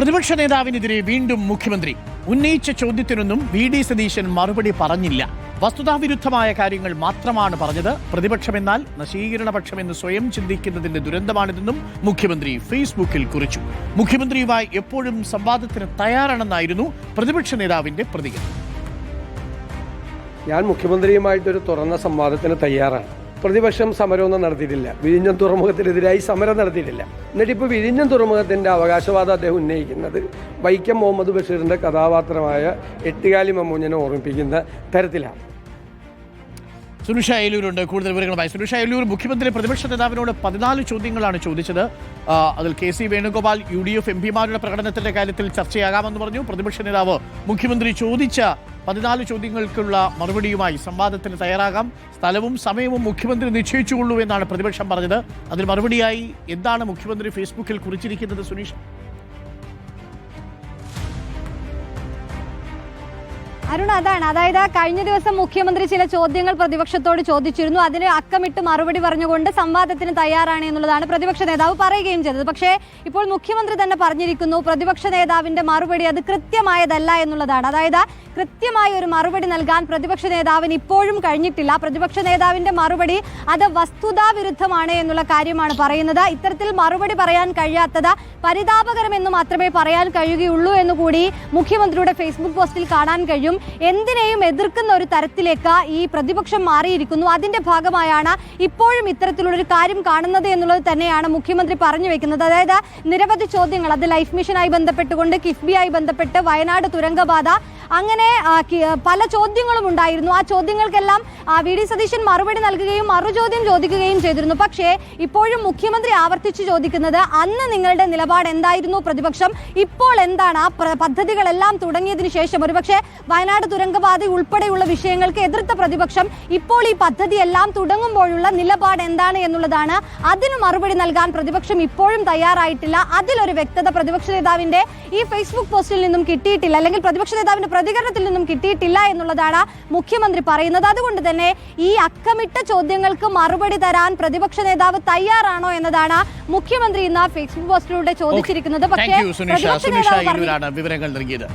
പ്രതിപക്ഷ നേതാവിനെതിരെ വീണ്ടും മുഖ്യമന്ത്രി ഉന്നയിച്ച ചോദ്യത്തിനൊന്നും വി ഡി സതീശൻ മറുപടി പറഞ്ഞില്ല. വസ്തുതാവിരുദ്ധമായ കാര്യങ്ങൾ മാത്രമാണ് പറഞ്ഞത്. പ്രതിപക്ഷമെന്നാൽ നശീകരണപക്ഷമെന്ന് സ്വയം ചിന്തിക്കുന്നതിന്റെ ദുരന്തമാണിതെന്നും മുഖ്യമന്ത്രി ഫേസ്ബുക്കിൽ കുറിച്ചു. മുഖ്യമന്ത്രിയുമായി എപ്പോഴും സംവാദത്തിന് തയ്യാറാണെന്നായിരുന്നു പ്രതിപക്ഷ നേതാവിന്റെ പ്രതികരണം. ഞാൻ മുഖ്യമന്ത്രിയുമായിട്ടൊരു തുറന്ന സംവാദത്തിന് തയ്യാറാണ്. പ്രതിപക്ഷം സമരമൊന്നും നടത്തിയിട്ടില്ല. വിഴിഞ്ഞം തുറമുഖത്തിനെതിരായി സമരം നടത്തിയിട്ടില്ല. എന്നിട്ട് ഇപ്പോൾ വിഴിഞ്ഞം തുറമുഖത്തിന്റെ അവകാശവാദം അദ്ദേഹം ഉന്നയിക്കുന്നത് വൈക്കം മുഹമ്മദ് ബഷീറിന്റെ കഥാപാത്രമായ എട്ടുകാലി മമ്മൂഞ്ഞനെ ഓർമ്മിപ്പിക്കുന്ന തരത്തിലാണ്. സുനുഷ അയലൂരുണ്ട് കൂടുതൽ വിവരങ്ങളുമായി സുനുഷ അയലൂർ മുഖ്യമന്ത്രി പ്രതിപക്ഷ നേതാവിനോട് പതിനാല് ചോദ്യങ്ങളാണ് ചോദിച്ചത്. അതിൽ K C Venugopal U D F M പിമാരുടെ പ്രകടനത്തിന്റെ കാര്യത്തിൽ ചർച്ചയാകാമെന്ന് പറഞ്ഞു. പ്രതിപക്ഷ നേതാവ് മുഖ്യമന്ത്രി ചോദിച്ച പതിനാല് ചോദ്യങ്ങൾക്കുള്ള മറുപടിയുമായി സംവാദത്തിന് തയ്യാറാകാം. സ്ഥലവും സമയവും മുഖ്യമന്ത്രി നിശ്ചയിച്ചുകൊള്ളൂ എന്നാണ് പ്രതിപക്ഷം പറഞ്ഞത്. അതിന് മറുപടിയായി എന്താണ് മുഖ്യമന്ത്രി ഫേസ്ബുക്കിൽ കുറിച്ചിരിക്കുന്നത് സുനീഷ്? അരുൺ അതാണ്. അതായത് കഴിഞ്ഞ ദിവസം മുഖ്യമന്ത്രി ചില ചോദ്യങ്ങൾ പ്രതിപക്ഷത്തോട് ചോദിച്ചിരുന്നു. അതിന് അക്കമിട്ട് മറുപടി പറഞ്ഞുകൊണ്ട് സംവാദത്തിന് തയ്യാറാണ് എന്നുള്ളതാണ് പ്രതിപക്ഷ നേതാവ് പറയുകയും ചെയ്തത്. പക്ഷേ ഇപ്പോൾ മുഖ്യമന്ത്രി തന്നെ പറഞ്ഞിരിക്കുന്നു പ്രതിപക്ഷ നേതാവിന്റെ മറുപടി അത് കൃത്യമായതല്ല എന്നുള്ളതാണ്. അതായത് കൃത്യമായ ഒരു മറുപടി നൽകാൻ പ്രതിപക്ഷ നേതാവിന് ഇപ്പോഴും കഴിഞ്ഞിട്ടില്ല. പ്രതിപക്ഷ നേതാവിന്റെ മറുപടി അത് വസ്തുതാവിരുദ്ധമാണ് എന്നുള്ള കാര്യമാണ് പറയുന്നത്. ഇത്തരത്തിൽ മറുപടി പറയാൻ കഴിയാത്തത് പരിതാപകരമെന്ന് മാത്രമേ പറയാൻ കഴിയുകയുള്ളൂ എന്നുകൂടി മുഖ്യമന്ത്രിയുടെ ഫേസ്ബുക്ക് പോസ്റ്റിൽ കാണാൻ കഴിയും. എന്തിനേയും എതിർക്കുന്ന ഒരു തരത്തിലേക്ക് ഈ പ്രതിപക്ഷം മാറിയിരിക്കുന്നു. അതിന്റെ ഭാഗമായാണ് ഇപ്പോഴും ഇത്തരത്തിലുള്ളൊരു കാര്യം കാണുന്നത് എന്നുള്ളത് തന്നെയാണ് മുഖ്യമന്ത്രി പറഞ്ഞു വെക്കുന്നത്. അതായത് നിരവധി ചോദ്യങ്ങൾ അത് ലൈഫ് മിഷനായി ബന്ധപ്പെട്ടുകൊണ്ട് കിഫ്ബിയായി ബന്ധപ്പെട്ട് വയനാട് തുരങ്കപാത അങ്ങനെ പല ചോദ്യങ്ങളും ഉണ്ടായിരുന്നു. ആ ചോദ്യങ്ങൾക്കെല്ലാം വി. ഡി. സതീശൻ മറുപടി നൽകുകയും മറുചോദ്യം ചോദിക്കുകയും ചെയ്തിരുന്നു. പക്ഷേ ഇപ്പോഴും മുഖ്യമന്ത്രി ആവർത്തിച്ച് ചോദിക്കുന്നത് അന്ന് നിങ്ങളുടെ നിലപാട് എന്തായിരുന്നു പ്രതിപക്ഷം? ഇപ്പോൾ എന്താണ് ആ പദ്ധതികളെല്ലാം തുടങ്ങിയതിനു ശേഷം? ഒരുപക്ഷെ വയനാട് തുരങ്കപാത ഉൾപ്പെടെയുള്ള വിഷയങ്ങൾക്ക് എതിർത്ത പ്രതിപക്ഷം ഇപ്പോൾ ഈ പദ്ധതി എല്ലാം തുടങ്ങുമ്പോഴുള്ള നിലപാട് എന്താണ് എന്നുള്ളതാണ് അതിന് മറുപടി നൽകാൻ പ്രതിപക്ഷം ഇപ്പോഴും തയ്യാറായിട്ടില്ല. അതിലൊരു വ്യക്തത പ്രതിപക്ഷ നേതാവിന്റെ ഈ ഫേസ്ബുക്ക് പോസ്റ്റിൽ നിന്നും കിട്ടിയിട്ടില്ല. അല്ലെങ്കിൽ പ്രതിപക്ഷ നേതാവിന്റെ പ്രതികരണത്തിൽ നിന്നും കിട്ടിയിട്ടില്ല എന്നുള്ളതാണ് മുഖ്യമന്ത്രി പറയുന്നത്. അതുകൊണ്ട് തന്നെ ഈ അക്കമിട്ട ചോദ്യങ്ങൾക്ക് മറുപടി തരാൻ പ്രതിപക്ഷ നേതാവ് തയ്യാറാണോ എന്നതാണ് മുഖ്യമന്ത്രി ഇന്ന് ഫേസ്ബുക്ക് പോസ്റ്റിലൂടെ ചോദിച്ചിരിക്കുന്നത്. പക്ഷേ വിവരങ്ങൾ നൽകിയത്.